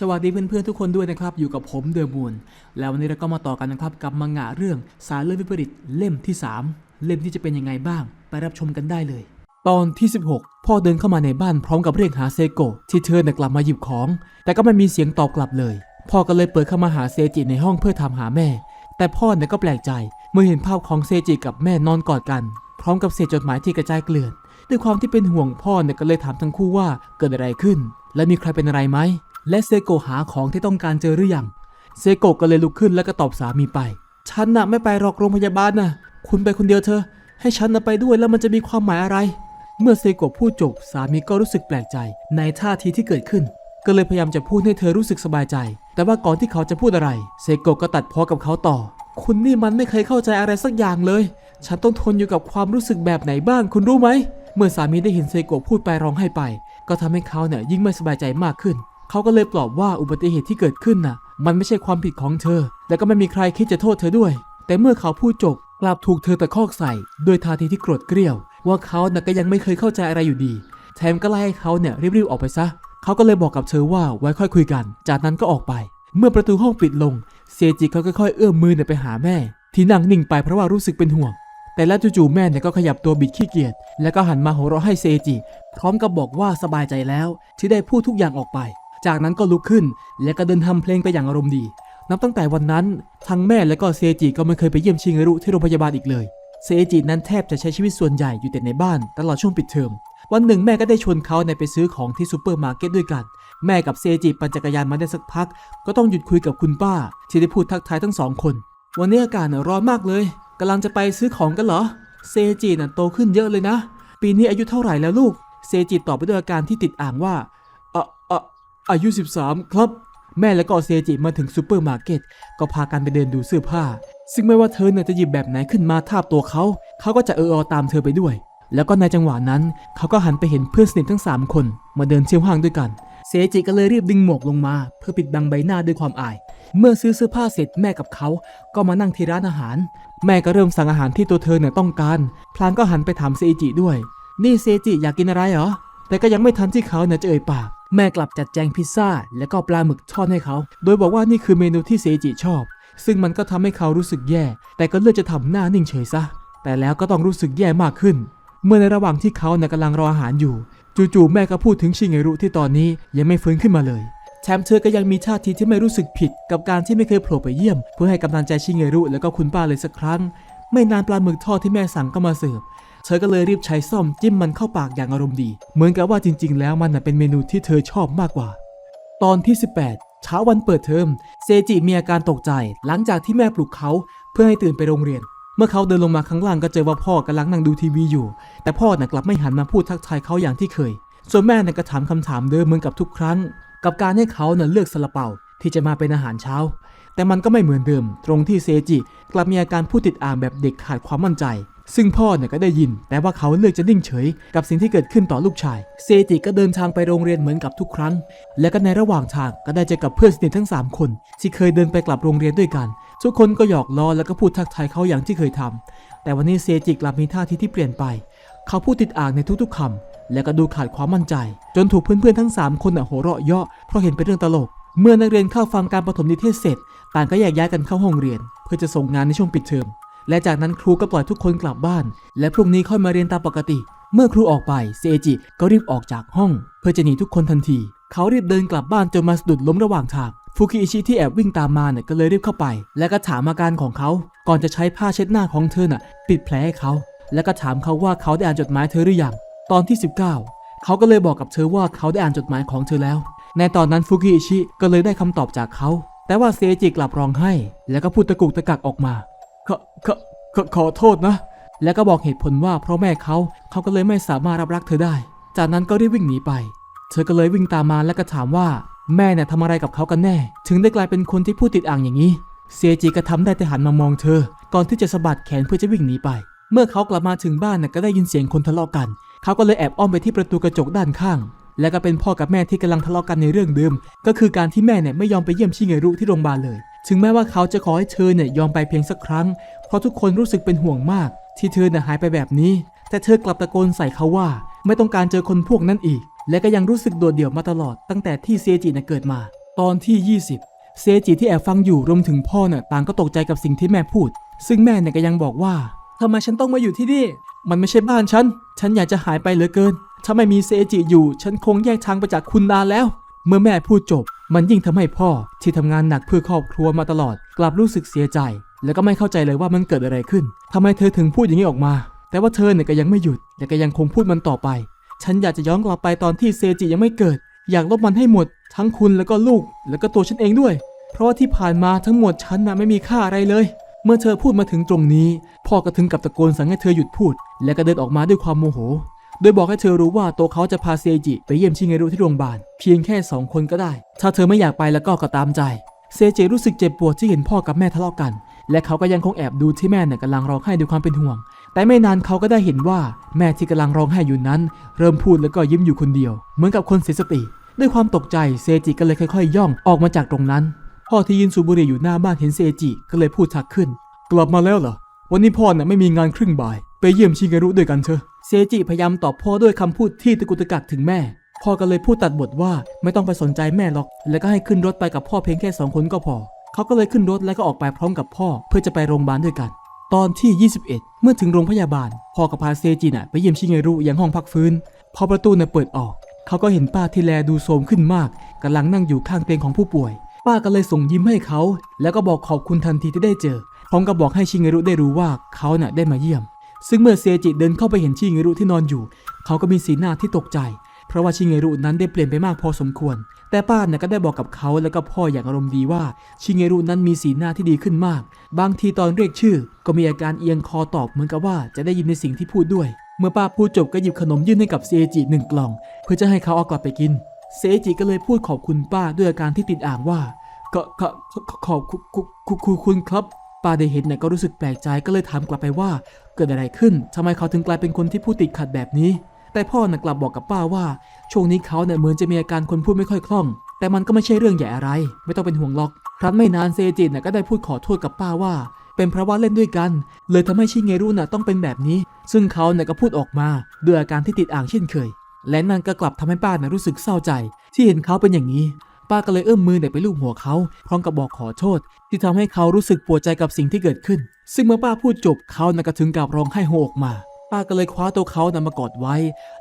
สวัสดีเพื่อนๆทุกคนด้วยนะครับ อยู่กับผมเดอมูนแล้ววันนี้เราก็มาต่อกันนะครับกับมังงะเรื่องสารเลือดวิปริตเล่มที่ 3 เล่มที่จะเป็นยังไงบ้าง ไปรับชมกันได้เลย ตอนที่ 16 พ่อเดินเข้ามาในบ้านพร้อมกับเรียกหาเซโกะที่เธอน่ะกลับมาหยิบของ แต่ก็ไม่มีเสียงตอบกลับเลย พ่อก็เลยเปิดเข้ามาหาเซจิในห้องเพื่อถามหาแม่ แต่พ่อเนี่ยก็แปลกใจเมื่อเห็นภาพของเซจิกับแม่นอนกอดกัน พร้อมกับเศษจดหมายที่กระจายเกลื่อนด้วยความที่เป็นห่วงพ่อเนี่ยก็เลยถามทั้งคู่ว่าเกิดอะไรขึ้น และมีใครเป็นอะไรไหม และเซโกหาของที่ต้องการเจอหรือยัง เซโกก็เลยลุกขึ้นแล้วก็ตอบสามีไป ฉันน่ะไม่ไปหรอกโรงพยาบาลน่ะ คุณไปคนเดียวเธอ ให้ฉันน่ะไปด้วยแล้วมันจะมีความหมายอะไร เมื่อเซโกพูดจบสามีก็รู้สึกแปลกใจ ในท่าทีที่เกิดขึ้น ก็เลยพยายามจะพูดให้เธอรู้สึกสบายใจ แต่ว่าก่อนที่เขาจะพูดอะไร เซโกก็ตัดพ้อกับเขาต่อ คุณนี่มันไม่เคยเข้าใจอะไรสักอย่างเลย ฉันต้องทนอยู่กับความรู้สึกแบบไหนบ้าง คุณรู้ไหม เมื่อสามีได้เห็นเซโกพูดไปร้องไห้ไป ก็ทำให้เขาเนี่ยยิ่งไม่สบายใจมากขึ้น เขาก็เลยปลอบว่าอุบัติเหตุที่เกิดขึ้นน่ะ มันไม่ใช่ความผิดของเธอ และก็ไม่มีใครคิดจะโทษเธอด้วย แต่เมื่อเขาพูดจบกลับถูกเธอตะคอกใส่ด้วยท่าทีที่โกรธเกรี้ยว ว่าเขาน่ะก็ยังไม่เคยเข้าใจอะไรอยู่ดี แถมก็ไล่ให้เขาเนี่ยรีบๆออกไปซะเขาก็เลยบอกกับเธอว่าไว้ค่อยคุยกัน จากนั้นก็ออกไป เมื่อประตูห้องปิดลงเซจิเขาค่อยๆเอื้อมมือเนี่ยไปหาแม่ ที่นั่งนิ่งไปเพราะว่ารู้สึกเป็นห่วง แต่แล้วจู่ๆแม่เนี่ยก็ขยับตัวบิดขี้เกียจแล้วก็หันมาหัวเราะให้เซจิ พร้อมกับบอกว่าสบายใจแล้วที่ได้พูดทุกอย่างออกไป จากนั้นก็ลุกขึ้น และก็เดินทำเพลงไปอย่างอารมณ์ดี นับตั้งแต่วันนั้นทั้งแม่และก็เซจิก็ไม่เคยไปเยี่ยมชิงรุที่โรงพยาบาลอีกเลย เซจินั้นแทบจะใช้ชีวิตส่วนใหญ่อยู่แต่ในบ้านตลอดช่วงปิดเทอม วันหนึ่งแม่ก็ได้ชวนเขาในไปซื้อของที่ซูเปอร์มาร์เก็ตด้วยกัน แม่กับเซจิปั่นจักรยานมาได้สักพัก ก็ต้องหยุดคุยกับคุณป้า ที่ได้พูดทักทายทั้งสองคน วันนี้อากาศน่ะร้อนมากเลยกำลังจะไปซื้อของกันเหรอ เซจิน่ะโตขึ้นเยอะเลยนะ ปีนี้อายุเท่าไหร่แล้วลูก เซจิตอบไปด้วยอาการที่ติดอ่างว่า อายุ 13 ครับ แม่และก็เซจิมาถึงซูเปอร์มาร์เก็ตก็พากันไปเดินดูเสื้อผ้า ซึ่งไม่ว่าเธอเนี่ยจะหยิบแบบไหนขึ้นมาทาบตัวเขา เขาก็จะเอออตามเธอไปด้วย แล้วก็ในจังหวะนั้น เขาก็หันไปเห็นเพื่อนสนิททั้ง 3 คน มาเดินเที่ยวห้างด้วยกันเซจิก็เลยรีบดึงหมวกลงมา เพื่อปิดบังใบหน้าด้วยความอาย เมื่อซื้อเสื้อผ้าเสร็จแม่กับเขาก็มานั่งที่ร้านอาหาร แม่ก็เริ่มสั่งอาหารที่ตัวเธอเนี่ยต้องการ พลางก็หันไปถามเซจิด้วย นี่เซจิอยากกินอะไรเหรอ แต่ก็ยังไม่ทันที่เขาเนี่ยจะเอ่ยปาก แม่กลับจัดแจงพิซซ่า และก็ปลาหมึกทอดให้เขา โดยบอกว่านี่คือเมนูที่เซจิชอบ ซึ่งมันก็ทำให้เขารู้สึกแย่ แต่ก็เลือกจะทำหน้านิ่งเฉยซะ แต่แล้วก็ต้องรู้สึกแย่มากขึ้น เมื่อในระหว่างที่เขาเนี่ยกำลังรออาหารอยู่ จู่ๆแม่ก็พูดถึงชิเงรุที่ตอนนี้ยังไม่ฟื้นขึ้นมาเลยแถมเธอก็ยังมีท่าทีที่ไม่รู้สึกผิด กับการที่ไม่เคยโผล่ไปเยี่ยม เพื่อให้กำลังใจชิเงรุแล้วก็คุณป้าเลยสักครั้ง ไม่นานปลาหมึกทอดที่แม่สั่งก็มาเสิร์ฟ เธอก็เลยรีบใช้ซ่อมจิ้มมันเข้าปากอย่างอารมณ์ดี เหมือนกับว่าจริง ๆ แล้วมันเป็นเมนูที่เธอชอบมากกว่า ตอนที่ 18 เช้าวันเปิดเทอมเซจิมีอาการตกใจ หลังจากที่แม่ปลุกเขาเพื่อให้ตื่นไปโรงเรียน เมื่อเขาเดินลงมาข้างล่างก็เจอว่าพ่อกำลังนั่งดูทีวีอยู่ แต่พ่อน่ะกลับไม่หันมาพูดทักทายเขาอย่างที่เคย ส่วนแม่น่ะก็ถามคำถามเดิมเหมือนกับทุกครั้ง กับการให้เขาน่ะเลือกซาลาเปาที่จะมาเป็นอาหารเช้า แต่มันก็ไม่เหมือนเดิม ตรงที่เซจิกลับมีอาการพูดติดอ่างแบบเด็กขาดความมั่นใจ ซึ่งพ่อเนี่ยก็ได้ยิน แต่ว่าเขาเลือกจะนิ่งเฉย กับสิ่งที่เกิดขึ้นต่อลูกชาย เซจิก็เดินทางไปโรงเรียนเหมือนกับทุกครั้ง และก็ในระหว่างทางก็ได้เจอกับเพื่อนสนิททั้ง 3 คน ที่เคยเดินไปกลับโรงเรียนด้วยกัน ทุกคนก็หยอกล้อแล้วก็พูดทักทายเขาอย่างที่เคยทำแต่วันนี้เซจิกลับมีท่าทีที่เปลี่ยนไป เขาพูดติดอ่างในทุกๆคำและก็ดูขาดความมั่นใจ จนถูกเพื่อนๆทั้ง 3 คนน่ะหัวเราะเยาะเพราะเห็นเป็นเรื่องตลก เมื่อนักเรียนเข้าฟังการประถมนิเทศเสร็จ ต่างก็แยกย้ายกันเข้าห้องเรียน เพื่อจะส่งงานในช่วงปิดเทอม และจากนั้นครูก็ปล่อยทุกคนกลับบ้าน และพรุ่งนี้ค่อยมาเรียนตามปกติ เมื่อครูออกไปเซจิก็รีบออกจากห้อง เพื่อจะหนีทุกคนทันที เขารีบเดินกลับบ้านจนมาสะดุดล้มระหว่างทางฟูกิอิชิที่แอบวิ่งตามมาเนี่ยก็เลยรีบเข้าไป และก็ถามอาการของเขา ก่อนจะใช้ผ้าเช็ดหน้าของเธอน่ะ ปิดแผลให้เขา และก็ถามเขาว่าเขาได้อ่านจดหมายเธอหรือยังตอนที่ 19 เขาก็เลยบอกกับเธอว่าเขาได้อ่านจดหมายของเธอแล้ว ในตอนนั้นฟูกิอิชิก็เลยได้คำตอบจากเขา แต่ว่าเซจิกลับร้องไห้ แล้วก็พูดตะกุกตะกักออกมา ขอขอขอขอโทษนะ แล้วก็บอกเหตุผลว่าเพราะแม่เขาเขาก็เลยไม่สามารถรับรักเธอได้ จากนั้นก็รีบวิ่งหนีไป เธอก็เลยวิ่งตามมาแล้วก็ถามว่าแม่เนี่ยทำอะไรกับเขากันแน่ ถึงได้กลายเป็นคนที่พูดติดอ่างอย่างนี้ เซจิก็ทำได้แต่หันมามองเธอ ก่อนที่จะสะบัดแขนเพื่อจะวิ่งหนีไป เมื่อเขากลับมาถึงบ้านน่ะก็ได้ยินเสียงคนทะเลาะกัน เขาก็เลยแอบอ้อมไปที่ประตูกระจกด้านข้าง และก็เป็นพ่อกับแม่ที่กำลังทะเลาะกันในเรื่องเดิม ก็คือการที่แม่เนี่ยไม่ยอมไปเยี่ยมชิเงรุที่โรงพยาบาลเลย ถึงแม้ว่าเขาจะขอให้เธอเนี่ยยอมไปเพียงสักครั้ง เพราะทุกคนรู้สึกเป็นห่วงมาก ที่เธอเนี่ยหายไปแบบนี้ แต่เธอกลับตะโกนใส่เขาว่า ไม่ต้องการเจอคนพวกนั้นอีก และก็ยังรู้สึกโดดเดี่ยวมาตลอดตั้งแต่ที่เซจิเนี่ยเกิดมา ตอนที่ 20 เซจิที่แอบฟังอยู่รวมถึงพ่อเน่ะต่างก็ตกใจกับสิ่งที่แม่พูด ซึ่งแม่เนี่ยก็ยังบอกว่าทำไมฉันต้องมาอยู่ที่นี่ มันไม่ใช่บ้านฉัน ฉันอยากจะหายไปเหลือเกิน ถ้าไม่มีเซจิอยู่ ฉันคงแยกทางไปจากคุณนานแล้ว เมื่อแม่พูดจบ มันยิ่งทำให้พ่อที่ทำงานหนักเพื่อครอบครัวมาตลอด กลับรู้สึกเสียใจ แล้วก็ไม่เข้าใจเลยว่ามันเกิดอะไรขึ้นทำไมเธอถึงพูดอย่างนี้ออกมา แต่ว่าเธอเนี่ยก็ยังไม่หยุดและก็ยังคงพูดมันต่อไป ฉันอยากจะย้อนกลับไปตอนที่เซจิยังไม่เกิด อยากลบมันให้หมด ทั้งคุณแล้วก็ลูก แล้วก็ตัวฉันเองด้วย เพราะว่าที่ผ่านมาทั้งหมดฉันน่ะไม่มีค่าอะไรเลย เมื่อเธอพูดมาถึงตรงนี้ พ่อก็ถึงกับตะโกนสั่งให้เธอหยุดพูด และก็เดินออกมาด้วยความโมโห โดยบอกให้เธอรู้ว่าตัวเขาจะพาเซจิไปเยี่ยมชิเงรุที่โรงพยาบาลเพียงแค่สองคนก็ได้ ถ้าเธอไม่อยากไปแล้วก็ก็ตามใจ เซจิรู้สึกเจ็บปวดที่เห็นพ่อกับแม่ทะเลาะกัน และเขาก็ยังคงแอบดูที่แม่เนี่ยกำลังร้องไห้ด้วยความเป็นห่วง แต่ไม่นานเขาก็ได้เห็นว่าแม่ที่กำลังร้องไห้อยู่นั้น เริ่มพูดแล้วก็ยิ้มอยู่คนเดียว เหมือนกับคนเสียสติ ด้วยความตกใจเซจิก็เลยค่อยๆ ย่องออกมาจากตรงนั้น พ่อที่ยืนสูบบุหรี่อยู่หน้าบ้านเห็นเซจิก็เลยพูดทักขึ้น กลับมาแล้วเหรอ วันนี้พ่อน่ะไม่มีงานครึ่งบ่าย ไปเยี่ยมชิเงรุด้วยกันเถอะ เซจิพยายามตอบพ่อด้วยคำพูดที่ตะกุตะกักถึงแม่ พ่อก็เลยพูดตัดบทว่าไม่ต้องไปสนใจแม่หรอก แล้วก็ให้ขึ้นรถไปกับพ่อเพียงแค่สองคนก็พอ เขาก็เลยขึ้นรถแล้วก็ออกไปพร้อมกับพ่อเพื่อจะไปโรงพยาบาลด้วยกัน ตอนที่ 21 เมื่อถึงโรงพยาบาล พ่อกับพาเซจิน่ะไปเยี่ยมชิเงรุยังห้องพักฟื้น พอประตูน่ะเปิดออก เขาก็เห็นป้าที่แลดูโทรมขึ้นมากกำลังนั่งอยู่ข้างเตียงของผู้ป่วย ป้าก็เลยส่งยิ้มให้เขา แล้วก็บอกขอบคุณทันทีที่ได้เจอ พร้อมกับบอกให้ชิเงรุได้รู้ว่าเขาน่ะได้มาเยี่ยม ซึ่งเมื่อเซจิเดินเข้าไปเห็นชิเงรุที่นอนอยู่ เขาก็มีสีหน้าที่ตกใจ เพราะว่าชิเงรุนั้นได้เปลี่ยนไปมากพอสมควร แต่ป้าน่ะก็ได้บอกกับเขาแล้วก็พ่ออย่างอารมณ์ดีว่า ชิเงรุนั้นมีสีหน้าที่ดีขึ้นมาก บางทีตอนเรียกชื่อ ก็มีอาการเอียงคอตอบเหมือนกับว่าจะได้ยินในสิ่งที่พูดด้วย เมื่อป้าพูดจบก็หยิบขนมยื่นให้กับเซจิหนึ่งกล่อง เพื่อจะให้เขาเอากลับไปกิน เซจิก็เลยพูดขอบคุณป้าด้วยอาการที่ติดอ่างว่าก็ขอบคุณครับ ป้าได้เห็นเนี่ยก็รู้สึกแปลกใจก็เลยถามกลับไปว่า เกิดอะไรขึ้นทำไมเขาถึงกลายเป็นคนที่พูดติดขัดแบบนี้ แต่พ่อน่ะกลับบอกกับป้าว่า ช่วงนี้เขาเนี่ยเหมือนจะมีอาการคนพูดไม่ค่อยคล่อง แต่มันก็ไม่ใช่เรื่องใหญ่อะไร ไม่ต้องเป็นห่วงหรอก ครั้นไม่นานเซจิเนี่ยก็ได้พูดขอโทษกับป้าว่า เป็นเพราะว่าเล่นด้วยกัน เลยทำให้ชิเงรุน่ะต้องเป็นแบบนี้ ซึ่งเขาเนี่ยก็พูดออกมาด้วยอาการที่ติดอ่างเช่นเคย และนั่นก็กลับทำให้ป้าน่ะรู้สึกเศร้าใจ ที่เห็นเขาเป็นอย่างนี้ ป้าก็เลยเอื้อมมือเนี่ยไปลูบหัวเขา พร้อมกับบอกขอโทษ ที่ทำให้เขารู้สึกปวดใจกับสิ่งที่เกิดขึ้น ซึ่งเมื่อป้าพูดจบเขาน่ะก็ถึงกับร้องไห้โฮออกมา ป้าก็เลยคว้าตัวเขาน่ะมากอดไว้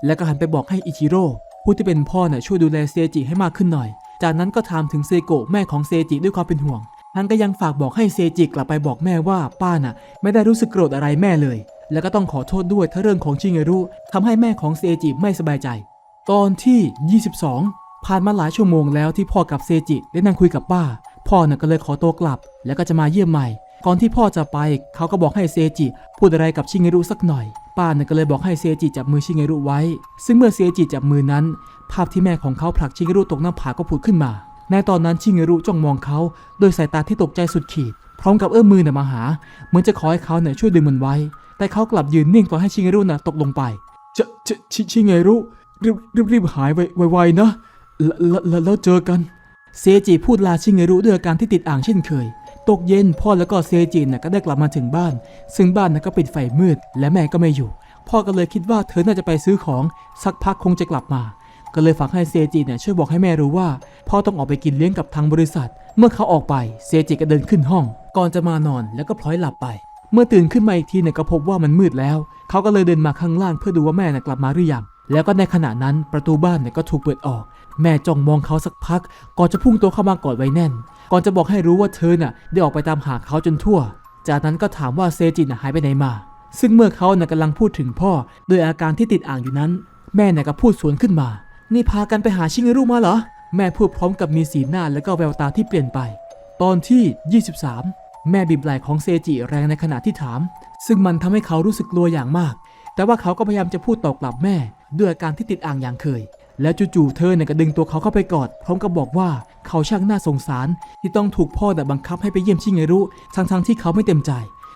แล้วก็หันไปบอกให้อิชิโร่ผู้ที่เป็นพ่อน่ะช่วยดูแลเซจิให้มากขึ้นหน่อย จากนั้นก็ถามถึงเซโกะแม่ของเซจิด้วยความเป็นห่วงท่านก็ยังฝากบอกให้เซจิกลับไปบอกแม่ว่าป้าน่ะ ไม่ได้รู้สึกโกรธอะไรแม่เลย แล้วก็ต้องขอโทษด้วยถ้าเรื่องของชิเงรุทำให้แม่ของเซจิไม่สบายใจ ตอนที่ 22 ผ่านมาหลายชั่วโมงแล้วที่พ่อกับเซจิได้นั่งคุยกับป้า พ่อน่ะก็เลยขอตัวกลับ แล้วก็จะมาเยี่ยมใหม่ ก่อนที่พ่อจะไป เขาก็บอกให้เซจิ พูดอะไรกับชิเงรุสักหน่อย ป้าน่ะก็เลยบอกให้เซจิจับมือชิเงรุไว้ ซึ่งเมื่อเซจิจับมือนั้น ภาพที่แม่ของเขาผลักชิเงรุตกหน้าผาก็ผุดขึ้นมา ในตอนนั้นชิเงรุจ้องมองเขาโดยสายตาที่ตกใจสุดขีด พร้อมกับเอื้อมมือน่ะมาหา เหมือนจะขอให้เขาเนี่ยช่วยดึงมันไว้ แต่เขากลับยืนนิ่งปล่อยให้ชิเงรุน่ะตกลงไป จะจะชิชิเงรุรีบรีบหายไวไวๆนะ แล้วเจอกัน เซจิพูดลาชิเงรุด้วยอาการที่ติดอ่างเช่นเคย ตกเย็นพ่อแล้วก็เซจิน่ะก็ได้กลับมาถึงบ้าน ซึ่งบ้านน่ะก็ปิดไฟมืด และแม่ก็ไม่อยู่ พ่อก็เลยคิดว่าเธอน่าจะไปซื้อของ สักพักคงจะกลับมา ก็เลยฝากให้เซจิเนี่ยช่วยบอกให้แม่รู้ว่า พ่อต้องออกไปกินเลี้ยงกับทางบริษัท เมื่อเขาออกไปเซจิก็เดินขึ้นห้อง ก่อนจะมานอนแล้วก็พลอยหลับไป เมื่อตื่นขึ้นมาอีกทีเนี่ยก็พบว่ามันมืดแล้ว เขาก็เลยเดินมาข้างล่างเพื่อดูว่าแม่น่ะกลับมาหรือยังแล้วก็ในขณะนั้นประตูบ้านเนี่ยก็ถูกเปิดออก แม่จ้องมองเขาสักพัก ก่อนจะพุ่งตัวเข้ามากอดไว้แน่น ก่อนจะบอกให้รู้ว่าเธอน่ะ ได้ออกไปตามหาเขาจนทั่ว จากนั้นก็ถามว่าเซจิน่ะหายไปไหนมา ซึ่งเมื่อเขาน่ะกำลังพูดถึงพ่อโดยอาการที่ติดอ่างอยู่นั้น แม่น่ะก็พูดสวนขึ้นมา นี่พากันไปหาชิเงรุมาเหรอ แม่พูดพร้อมกับมีสีหน้าและก็แววตาที่เปลี่ยนไป ตอนที่ 23 แม่บีบไหล่ของเซจิแรงในขณะที่ถาม ซึ่งมันทำให้เขารู้สึกกลัวอย่างมาก แต่ว่าเขาก็พยายามจะพูดตอบกลับแม่ด้วยอาการที่ติดอ่างอย่างเคย แล้วจู่ๆเธอเนี่ยก็ดึงตัวเขาเข้าไปกอด พร้อมกับบอกว่าเขาช่างน่าสงสาร ที่ต้องถูกพ่อแต่บังคับให้ไปเยี่ยมชิเงรุทั้งๆที่เขาไม่เต็มใจ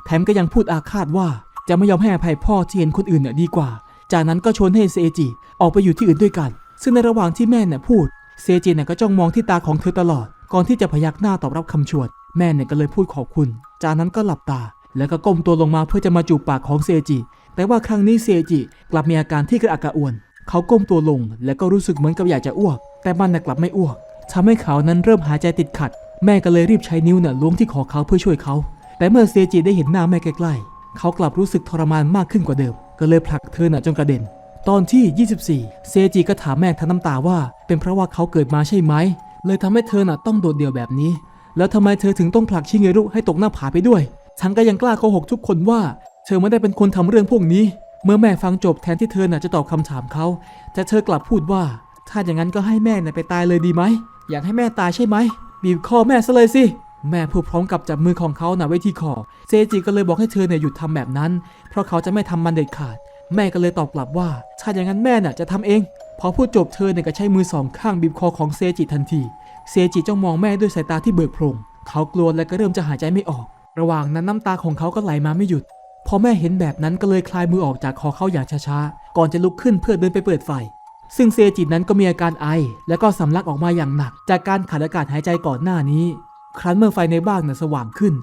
แถมก็ยังพูดอาฆาตว่า จะไม่ยอมให้อภัยพ่อที่เห็นคนอื่นเนี่ยดีกว่า จากนั้นก็ชวนให้เซจิออกไปอยู่ที่อื่นด้วยกัน ซึ่งในระหว่างที่แม่เนี่ยพูดเซจิเนี่ยก็จ้องมองที่ตาของเธอตลอด ก่อนที่จะพยักหน้าตอบรับคำชวน แม่เนี่ยก็เลยพูดขอบคุณ จากนั้นก็หลับตา แล้วก็ก้มตัวลงมาเพื่อจะมาจูบปากของเซจิ แต่ว่าครั้งนี้เซจิกลับมีอาการที่กระอักกระอ่วน เขาก้มตัวลงแล้วก็รู้สึกเหมือนกับอยากจะอ้วก แต่มันกลับไม่อ้วกทำให้เขานั้นเริ่มหายใจติดขัด แม่ก็เลยรีบใช้นิ้วเนี่ยล้วงที่คอเขาเพื่อช่วยเขา แต่เมื่อเซจิได้เห็นหน้าแม่ใกล้ๆ เขากลับรู้สึกทรมานมากขึ้นกว่าเดิม ก็เลยผลักเธอน่ะจนกระเด็น ตอนที่ 24 เซจิก็ถามแม่ทั้งน้ำตาว่า เป็นเพราะว่าเขาเกิดมาใช่ไหม เลยทำให้เธอน่ะต้องโดดเดี่ยวแบบนี้ แล้วทำไมเธอถึงต้องผลักชิเงรุให้ตกหน้าผาไปด้วย ฉันก็ยังกล้าโกหกทุกคนว่า เธอไม่ได้เป็นคนทำเรื่องพวกนี้ เมื่อแม่ฟังจบแทนที่เธอน่ะจะตอบคำถามเขา แต่เธอกลับพูดว่า ถ้าอย่างนั้นก็ให้แม่น่ะไปตายเลยดีไหม อยากให้แม่ตายใช่ไหม บีบคอแม่ซะเลยสิ แม่พูดพร้อมกับจับมือของเขาน่ะไว้ที่คอ เซจิก็เลยบอกให้เธอเนี่ยหยุดทำแบบนั้น เพราะเขาจะไม่ทำมันเด็ดขาด แม่ก็เลยตอบกลับว่า ถ้าอย่างนั้นแม่น่ะจะทำเอง พอพูดจบเธอเนี่ยก็ใช้มือสองข้างบีบคอของเซจิทันที เซจิจ้องมองแม่ด้วยสายตาที่เบิกโพรง เขากลัวและก็เริ่มจะหายใจไม่ออก ระหว่างนั้นน้ำตาของเขาก็ไหลมาไม่หยุด พอแม่เห็นแบบนั้นก็เลยคลายมือออกจากคอเขาอย่างช้าๆ ก่อนจะลุกขึ้นเพื่อเดินไปเปิดไฟ ซึ่งเซจินั้นก็มีอาการไอ และก็สำลักออกมาอย่างหนัก จากการขาดอากาศหายใจก่อนหน้านี้ ครั้นเมื่อไฟในบ้านน่ะสว่างขึ้น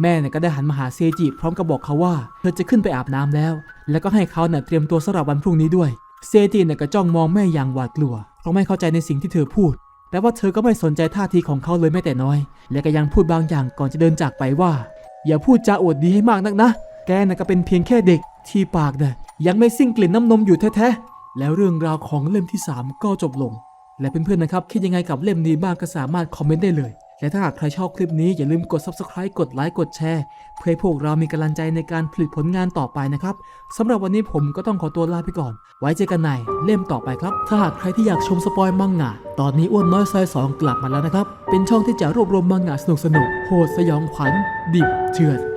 แม่เนี่ยก็ได้หันมาหาเซจิพร้อมกับบอกเขาว่าเธอจะขึ้นไปอาบน้ำแล้ว แล้วก็ให้เขาเนี่ยเตรียมตัวสำหรับวันพรุ่งนี้ด้วย เซจิเนี่ยก็จ้องมองแม่อย่างหวาดกลัว เพราะไม่เข้าใจในสิ่งที่เธอพูด แต่ว่าเธอก็ไม่สนใจท่าทีของเขาเลยแม้แต่น้อย และก็ยังพูดบางอย่างก่อนจะเดินจากไปว่า อย่าพูดจาอวดดีให้มากนักนะ แกน่ะก็เป็นเพียงแค่เด็กที่ปากน่ะยังไม่สิ้นกลิ่นน้ำนมอยู่แท้ๆ แล้วเรื่องราวของเล่มที่ 3 ก็จบลง และเพื่อนๆนะครับ คิดยังไงกับเล่มนี้บ้างก็สามารถคอมเมนต์ได้เลย และถ้าหากใครชอบคลิปนี้อย่าลืมกด subscribe กดไลค์กดแชร์ เพื่อให้พวกเรามีกำลังใจในการผลิตผลงานต่อไปนะครับสำหรับวันนี้ผมก็ต้องขอตัวลาไปก่อน ไว้เจอกันในเล่มต่อไปครับ ถ้าหากใครที่อยากชมสปอยมังงะตอนนี้อ้วนน้อยซอยสองกลับมาแล้วนะครับเป็นช่องที่จะรวบรวมมังงะสนุกๆโหดสยองขวัญดิบเถื่อน